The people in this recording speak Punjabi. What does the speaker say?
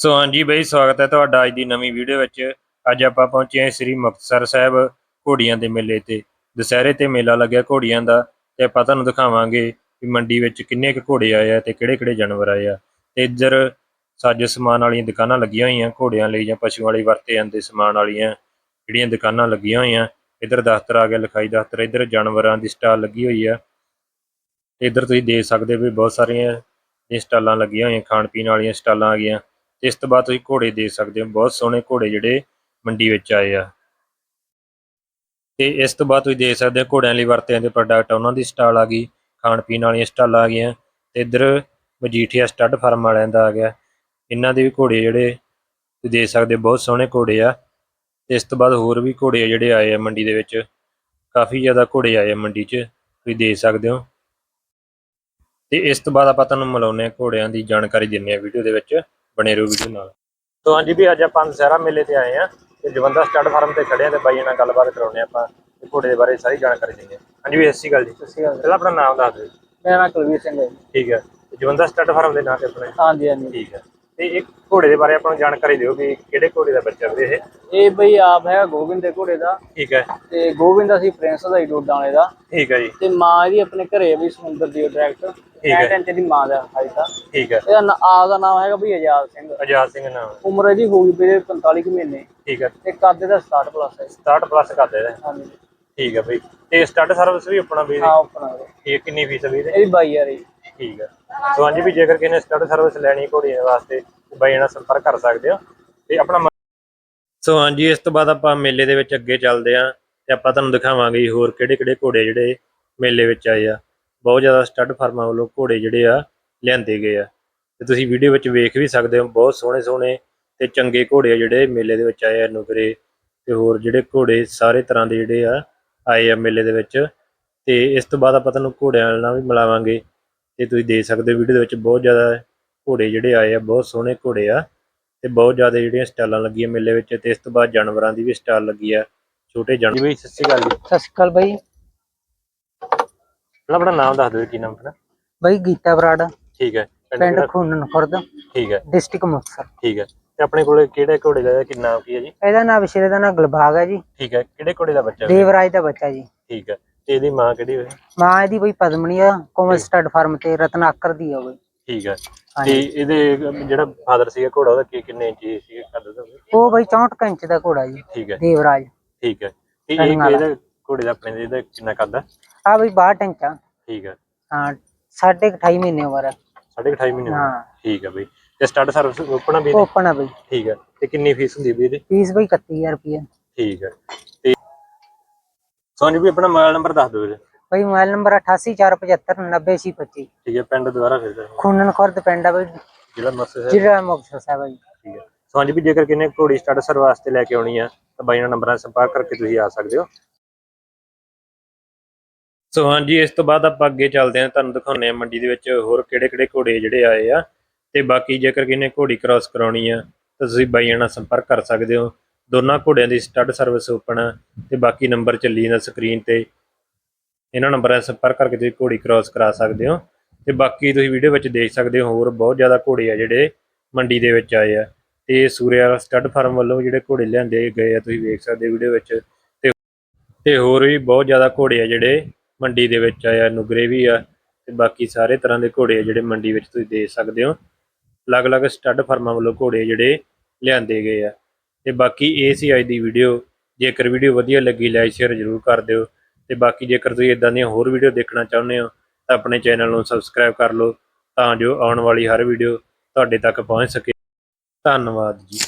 ਸੋ ਹਾਂਜੀ ਬਈ, ਸਵਾਗਤ ਹੈ ਤੁਹਾਡਾ ਅੱਜ ਦੀ ਨਵੀਂ ਵੀਡੀਓ ਵਿੱਚ। ਅੱਜ ਆਪਾਂ ਪਹੁੰਚੇ ਹਾਂ ਸ੍ਰੀ ਮੁਕਤਸਰ ਸਾਹਿਬ ਘੋੜੀਆਂ ਦੇ ਮੇਲੇ ਤੇ। ਦੁਸਹਿਰੇ ਤੇ ਮੇਲਾ ਲੱਗਿਆ ਘੋੜੀਆਂ ਦਾ ਤੇ ਆਪਾਂ ਤੁਹਾਨੂੰ ਦਿਖਾਵਾਂਗੇ ਵੀ ਮੰਡੀ ਵਿੱਚ ਕਿੰਨੇ ਕੁ ਘੋੜੇ ਆਏ ਆ ਤੇ ਕਿਹੜੇ-ਕਿਹੜੇ ਜਾਨਵਰ ਆਏ ਆ। ਤੇ ਇੱਧਰ ਸਾਜੋ ਸਮਾਨ ਵਾਲੀਆਂ ਦੁਕਾਨਾਂ ਲੱਗੀਆਂ ਹੋਈਆਂ ਘੋੜਿਆਂ ਲਈ ਜਾਂ ਪਸ਼ੂਆਂ ਲਈ ਵਰਤੇ ਜਾਂਦੇ ਸਮਾਨ ਵਾਲੀਆਂ ਜਿਹੜੀਆਂ ਦੁਕਾਨਾਂ ਲੱਗੀਆਂ ਹੋਈਆਂ। ਇੱਧਰ ਦਫ਼ਤਰ ਆ ਗਿਆ, ਲਿਖਾਈ ਦਫ਼ਤਰ, ਇੱਧਰ ਜਾਨਵਰਾਂ ਦੀ ਸਟਾਲ ਲੱਗੀ ਹੋਈ ਆ। ਤੇ ਇੱਧਰ ਤੁਸੀਂ ਦੇਖ ਸਕਦੇ ਹੋ ਵੀ ਬਹੁਤ ਸਾਰੀਆਂ ਇਹ ਸਟਾਲਾਂ ਲੱਗੀਆਂ ਹੋਈਆਂ ਖਾਣ ਪੀਣ ਵਾਲੀਆਂ ਸਟਾਲਾਂ ਆ ਗਈਆਂ। ਇਸ ਤੋਂ ਬਾਅਦ ਤੁਸੀਂ ਘੋੜੇ ਦੇਖ ਸਕਦੇ ਹੋ, ਬਹੁਤ ਸੋਹਣੇ ਘੋੜੇ ਜਿਹੜੇ ਮੰਡੀ ਵਿੱਚ ਆਏ ਆ। ਤੇ ਇਸ ਤੋਂ ਬਾਅਦ ਤੁਸੀਂ ਦੇਖ ਸਕਦੇ ਹੋ ਘੋੜਿਆਂ ਲਈ ਵਰਤੇ ਜਾਂਦੇ ਪ੍ਰੋਡਕਟ ਉਹਨਾਂ ਦੀ ਸਟਾਲ ਆ ਗਈ, ਖਾਣ ਪੀਣ ਵਾਲੀਆਂ ਸਟਾਲਾਂ ਆ ਗਈਆਂ, ਤੇ ਇੱਧਰ ਮਜੀਠੀਆ ਸਟੱਡ ਫਾਰਮ ਵਾਲਿਆਂ ਦਾ ਆ ਗਿਆ। ਇਹਨਾਂ ਦੇ ਵੀ ਘੋੜੇ ਜਿਹੜੇ ਤੁਸੀਂ ਦੇਖ ਸਕਦੇ ਹੋ, ਬਹੁਤ ਸੋਹਣੇ ਘੋੜੇ ਆ। ਤੇ ਇਸ ਤੋਂ ਬਾਅਦ ਹੋਰ ਵੀ ਘੋੜੇ ਜਿਹੜੇ ਆਏ ਆ ਮੰਡੀ ਦੇ ਵਿੱਚ, ਕਾਫੀ ਜ਼ਿਆਦਾ ਘੋੜੇ ਆਏ ਆ ਮੰਡੀ 'ਚ, ਤੁਸੀਂ ਦੇਖ ਸਕਦੇ ਹੋ। ਤੇ ਇਸ ਤੋਂ ਬਾਅਦ ਆਪਾਂ ਤੁਹਾਨੂੰ ਮਿਲਾਉਂਦੇ ਹਾਂ ਘੋੜਿਆਂ ਦੀ ਜਾਣਕਾਰੀ ਦਿੰਦੇ ਹਾਂ ਵੀਡੀਓ ਦੇ ਵਿੱਚ। ਬਣੇ ਰਹੋ ਵੀਡੀਓ ਨਾਲ। ਤੋਂ ਹਾਂਜੀ ਵੀ ਅੱਜ ਆਪਾਂ ਦਸਹਿਰਾ ਮੇਲੇ ਤੇ ਆਏ ਆ ਤੇ ਜਵੰਦਾ ਸਟੱਡ ਫਾਰਮ ਤੇ ਖੜੇ ਆ ਤੇ ਬਾਈ ਨਾਲ ਗੱਲਬਾਤ ਕਰਾਉਂਦੇ ਹਾਂ ਆਪਾਂ ਤੇ ਘੋੜੇ ਦੇ ਬਾਰੇ ਸਾਰੀ ਜਾਣਕਾਰੀ ਦਿੰਦੇ ਹਾਂ। ਹਾਂਜੀ ਵੀ ਸ਼੍ਰੀ ਅਕਾਲ ਜੀ। ਅਕਾਲ ਪਹਿਲਾਂ ਆਪਣਾ ਨਾਮ ਦੱਸ ਦਿਓ। ਮੇਰਾ ਨਾਮ ਕੁਲਵੀਰ ਸਿੰਘ ਹੈ ਜੀ। ਠੀਕ ਹੈ। ਤੇ ਜਵੰਦਾ ਸਟੱਡ ਫਾਰਮ ਦੇ ਨਾਂ ਤੇ ਆਪਣੇ। ਹਾਂਜੀ ਹਾਂਜੀ। ਠੀਕ ਹੈ। ਤੇ ਇੱਕ ਘੋੜੇ ਦੇ ਬਾਰੇ ਆਪਾਂ ਨੂੰ ਜਾਣਕਾਰੀ ਦਿਓ ਵੀ ਕਿਹੜੇ ਘੋੜੇ ਦਾ ਬੱਚਾ ਵੀ ਇਹ? ਇਹ ਬਈ ਆਪ ਹੈਗਾ ਗੋਬਿੰਦ ਦੇ ਘੋੜੇ ਦਾ। ਠੀਕ ਹੈ। ਤੇ ਗੋਬਿੰਦ ਅਸੀਂ ਪ੍ਰਿੰਸ ਦਾ ਹੀ ਡੋਡਾਂ ਵਾਲੇ ਦਾ। ਠੀਕ ਹੈ ਜੀ। ਤੇ ਮਾਂ ਇਹਦੀ ਆਪਣੇ ਘਰੇ ਵੀ ਸਮੁੰਦਰ ਦੀ ਡਾਇਰੈਕਟ। ਹੈ। 65 ਇੰਚ ਦੀ ਮਾਂ ਦਾ ਹਾਈ ਤਾਂ ਠੀਕ ਹੈ। ਇਹਦਾ ਨਾਂ- ਆਪ ਦਾ ਨਾਮ ਹੈਗਾ ਬਈ ਆਜ਼ਾਦ ਸਿੰਘ। ਆਜ਼ਾਦ ਸਿੰਘ ਨਾਮ। ਹੈ। ਉਮਰ ਇਹਦੀ ਹੋ ਗਈ ਵੀਰੇ 45 ਕੁ ਮਹੀਨੇ। ਠੀਕ ਹੈ। ਤੇ ਕੱਦ ਦਾ 60 ਪਲੱਸ ਹੈ। 67 ਪਲੱਸ ਕਰਦੇ ਨੇ ਹਾਂਜੀ। ਠੀਕ ਹੈ ਬਈ। ਤੇ ਸਟੱਡ ਸਰਵਿਸ ਵੀ ਆਪਣਾ ਵੀ ਹਾਂ ਆਪਣਾ ਵੀਰੇ। ਇਹ ਕਿੰਨੀ ਫੀਸ ਹੈ ਵੀ ਇਹਦੀ? ਇਹਦੀ 22000 ਜੀ ਠੀਕ ਹੈ। ਸੋ ਹਾਂਜੀ ਵੀ ਜੇਕਰ ਕਿਸੇ ਨੇ ਸਟੱਡ ਸਰਵਿਸ ਲੈਣੀ ਘੋੜੀਆਂ ਵਾਸਤੇ ਤੇ ਬਾਈ ਨਾਲ ਸੰਪਰਕ ਕਰ ਸਕਦੇ ਹੋ। ਤੇ ਆਪਣਾ ਸੋ ਹਾਂਜੀ ਇਸ ਤੋਂ ਬਾਅਦ ਆਪਾਂ ਮੇਲੇ ਦੇ ਵਿੱਚ ਅੱਗੇ ਚੱਲਦੇ ਆਂ ਤੇ ਆਪਾਂ ਤੁਹਾਨੂੰ ਦਿਖਾਵਾਂਗੇ ਹੋਰ ਕਿਹੜੇ ਕਿਹੜੇ ਘੋੜੇ ਜਿਹੜੇ ਮੇਲੇ ਵਿੱਚ ਆਏ ਆ। ਬਹੁਤ ਜ਼ਿਆਦਾ ਸਟੱਡ ਫਾਰਮਾਂ ਵੱਲੋਂ ਘੋੜੇ ਜਿਹੜੇ ਆ ਲਿਆਂਦੇ ਗਏ ਆ। ਤੇ ਤੁਸੀਂ ਵੀਡੀਓ ਵਿੱਚ ਵੇਖ ਵੀ ਸਕਦੇ ਹੋ ਬਹੁਤ ਸੋਹਣੇ ਸੋਹਣੇ ਤੇ ਚੰਗੇ ਘੋੜੇ ਆ ਜਿਹੜੇ ਮੇਲੇ ਦੇ ਵਿੱਚ ਆਏ ਆ ਨੁਕਰੇ ਤੇ ਹੋਰ ਜਿਹੜੇ ਘੋੜੇ ਸਾਰੇ ਤਰ੍ਹਾਂ ਦੇ ਜਿਹੜੇ ਆ ਆਏ ਆ ਮੇਲੇ ਦੇ ਵਿੱਚ। ਤੇ ਇਸ ਤੋਂ ਬਾਅਦ ਆਪਾਂ ਤੁਹਾਨੂੰ ਘੋੜਿਆਂ ਨਾਲ ਵੀ ਮਿਲਾਵਾਂਗੇ ਤੇ ਤੁਸੀਂ ਦੇਖ ਸਕਦੇ ਹੋ ਵੀਡੀਓ ਦੇ ਵਿੱਚ ਬਹੁਤ ਜ਼ਿਆਦਾ ਘੋੜੇ ਜਿਹੜੇ ਆਏ ਆ ਬਹੁਤ ਸੋਹਣੇ ਘੋੜੇ ਆ ਤੇ ਬਹੁਤ ਜ਼ਿਆਦਾ ਜਿਹੜੀਆਂ ਸਟਾਲਾਂ ਲੱਗੀਆਂ ਮੇਲੇ ਵਿੱਚ ਤੇ ਇਸ ਤੋਂ ਬਾਅਦ ਜਾਨਵਰਾਂ ਦੀ ਵੀ ਸਟਾਲ ਲੱਗੀ ਆ ਛੋਟੇ ਜਾਨਵਰ ਜੀ ਸਤਿ ਸ਼੍ਰੀ ਅਕਾਲ ਜੀ। ਸਤਿ ਸ਼੍ਰੀ ਅਕਾਲ ਬਾਈ। ਪਹਿਲਾਂ ਆਪਣਾ ਨਾਮ ਦੱਸ ਦਿਓ ਕੀ ਨਾਮ ਆਪਣਾ? ਬਾਈ ਗੀਤਾ ਬਰਾੜ ਠੀਕ ਹੈ। ਪਿੰਡ ਕਿਹੜਾ? ਖੂਨਨ ਖੁਰਦ ਠੀਕ ਹੈ। ਡਿਸਟ੍ਰਿਕਟ ਮੁਕਤਸਰ। ਠੀਕ ਹੈ। ਤੇ ਆਪਣੇ ਕੋਲੇ ਕਿਹੜੇ ਘੋੜੇ ਦਾ ਕੀ ਨਾਮ ਕੀ ਹੈ ਜੀ? ਇਹਦਾ ਨਾਮ ਵਿਸ਼ੇਰੇ ਦਾ ਨਾਮ ਗੁਲਬਾਗ ਹੈ ਜੀ। ਠੀਕ ਹੈ। ਕਿਹੜੇ ਘੋੜੇ ਦਾ ਬੱਚਾ? ਹੈ? ਦੇਵਰਾਜ ਦਾ ਬੱਚਾ ਜੀ। ਠੀਕ ਹੈ। ਤੇ ਇਹਦੀ ਮਾਂ ਕਿਹੜੀ ਹੋਈ ਮਾਂ ਇਹਦੀ ਬਈ ਪਦਮਣੀ ਆ ਕੋਮਲ ਸਟੱਡ ਫਾਰਮ ਤੇ ਰਤਨਾਕਰ ਦੀ ਆ ਬਈ ਠੀਕ ਹੈ। ਤੇ ਹਾਂਜੀ। ਇਹਦੇ ਜਿਹੜਾ ਫਾਦਰ ਸੀਗਾ ਘੋੜਾ ਉਹਦਾ ਕੀ ਕਿੰਨੇ ਇੰਚੀ ਸੀਗਾ? ਕਰ ਦੋ ਉਹ ਬਈ 64 ਇੰਚ ਦਾ ਘੋੜਾ ਜੀ। ਠੀਕ ਹੈ। ਦੇਵਰਾਜ। ਠੀਕ ਹੈ। ਤੇ ਇਹ ਰੰਗ ਵਾਲਾ। ਇਹਦਾ ਘੋੜੇ ਦਾ ਆਪਣੇ ਇਹਦਾ ਕਿੰਨਾ ਕਰਦਾ ਆ ਬਈ 62 ਇੰਚ ਆ। ਠੀਕ ਹੈ ਹਾਂ ਸਾਢੇ ਕੁ 28 ਮਹੀਨੇ ਉਮਰ ਆ। ਸਾਢੇ ਕੁ ਅਠਾਈ ਮਹੀਨੇ ਹਾਂ। ਠੀਕ ਹੈ ਬਈ। ਤੇ ਸਟਾਰਟ ਸਰਵਿਸ ਓਪਨ ਵੀ ਓਪਨ ਆ ਬਈ। ਠੀਕ ਹੈ ਤੇ ਕਿੰਨੀ ਫੀਸ ਹੁੰਦੀ ਵੀ ਇਹਦੀ? ਫੀਸ ਬਈ 31000 ਰੁਪਏ ਠੀਕ ਹੈ ਤੇ ਸੋਨੀ ਵੀ ਆਪਣਾ ਮੋਬਾਈਲ ਨੰਬਰ ਦੱਸ ਦਿਓ ਵੀਰੇ। ਬਈ ਮੋਬਾਈਲ ਨੰਬਰ 8847590625 ਠੀਕ ਹੈ ਪਿੰਡ ਦੁਬਾਰਾ ਫਿਰ। ਖੂਨਨ ਖੁਰਦ ਪਿੰਡ ਆ ਬਈ। ਜ਼ਿਲ੍ਹਾ ਹੈ ਜ਼ਿਲ੍ਹਾ ਮੁਕਤਸਰ ਸਾਹਿਬ ਆ ਜੀ। ਠੀਕ ਹੈ ਸੋ ਹਾਂਜੀ ਵੀ ਜੇਕਰ ਕਿਨੇ ਘੋੜੀ ਸਟਾਰਟ ਸਰ ਵਾਸਤੇ ਲੈ ਕੇ ਆਉਣੀ ਆ ਤਾਂ ਬਾਈ ਨਾਲ ਨੰਬਰਾਂ ਸੰਪਰਕ ਕਰਕੇ ਤੁਸੀਂ ਆ ਸਕਦੇ ਹੋ। ਸੋ ਹਾਂਜੀ, ਇਸ ਤੋਂ ਬਾਅਦ ਆਪਾਂ ਅੱਗੇ ਚੱਲਦੇ ਹਾਂ। ਤੁਹਾਨੂੰ ਦਿਖਾਉਂਦੇ ਹਾਂ ਮੰਡੀ ਦੇ ਵਿੱਚ ਹੋਰ ਕਿਹੜੇ-ਕਿਹੜੇ ਘੋੜੇ ਜਿਹੜੇ ਆਏ ਆ ਤੇ ਬਾਕੀ ਜੇਕਰ ਕਿਨੇ ਘੋੜੀ ਕ੍ਰਾਸ ਕਰਾਉਣੀ ਆ, ਤਾਂ ਤੁਸੀਂ ਬਾਈਆਂ ਨਾਲ ਸੰਪਰਕ ਕਰ ਸਕਦੇ ਹੋ। ਦੋਨਾਂ ਘੋੜਿਆਂ ਦੀ ਸਟੱਡ ਸਰਵਿਸ ਓਪਨ ਆ ਤੇ ਬਾਕੀ ਨੰਬਰ ਚੱਲੀ ਜਾਂਦਾ ਸਕਰੀਨ ਤੇ। ਇਹਨਾਂ ਨੰਬਰਾਂ 'ਤੇ ਸੰਪਰਕ ਕਰਕੇ ਤੁਸੀਂ ਘੋੜੀ ਕ੍ਰਾਸ ਕਰਾ ਸਕਦੇ ਹੋ। ਤੇ ਬਾਕੀ ਤੁਸੀਂ ਵੀਡੀਓ ਵਿੱਚ ਦੇਖ ਸਕਦੇ ਹੋ, ਹੋਰ ਬਹੁਤ ਜ਼ਿਆਦਾ ਘੋੜੇ ਆ ਜਿਹੜੇ ਮੰਡੀ ਦੇ ਵਿੱਚ ਆਏ ਆ। ਤੇ ਸੂਰਿਆ ਸਟੱਡ ਫਾਰਮ ਵੱਲੋਂ ਜਿਹੜੇ ਘੋੜੇ ਲਿਆਂਦੇ ਗਏ ਆ, ਤੁਸੀਂ ਵੇਖ ਸਕਦੇ ਹੋ ਵੀਡੀਓ ਵਿੱਚ। ਤੇ ਤੇ ਹੋਰ ਵੀ ਬਹੁਤ ਜ਼ਿਆਦਾ ਘੋੜੇ ਆ ਜਿਹੜੇ ਮੰਡੀ ਦੇ ਵਿੱਚ ਆਇਆ ਆ ਨੁਗਰੇ ਵੀ ਆ, ਤੇ ਬਾਕੀ ਸਾਰੇ ਤਰ੍ਹਾਂ ਦੇ ਘੋੜੇ ਆ ਜਿਹੜੇ ਮੰਡੀ ਵਿੱਚ ਤੁਸੀਂ ਦੇਖ ਸਕਦੇ ਹੋ। ਅਲੱਗ-ਅਲੱਗ ਸਟੱਡ ਫਾਰਮਾਂ ਵੱਲੋਂ ਘੋੜੇ ਜਿਹੜੇ ਲਿਆਂਦੇ ਗਏ ਆ। ਤੇ ਬਾਕੀ ਇਹ ਸੀ ਅੱਜ ਦੀ ਵੀਡੀਓ ਜੇਕਰ ਵੀਡੀਓ ਵਧੀਆ ਲੱਗੀ ਲਾਈਕ ਸ਼ੇਅਰ ਜ਼ਰੂਰ ਕਰ ਦਿਓ। ਤੇ ਬਾਕੀ ਜੇਕਰ ਤੁਸੀਂ ਇਦਾਂ ਦੀਆਂ ਹੋਰ ਵੀਡੀਓ ਦੇਖਣਾ ਚਾਹੁੰਦੇ ਹੋ, ਤਾਂ ਆਪਣੇ ਚੈਨਲ ਨੂੰ ਸਬਸਕ੍ਰਾਈਬ ਕਰ ਲਓ, ਤਾਂ ਜੋ ਆਉਣ ਵਾਲੀ ਹਰ ਵੀਡੀਓ ਤੁਹਾਡੇ ਤੱਕ ਪਹੁੰਚ ਸਕੇ। ਧੰਨਵਾਦ ਜੀ।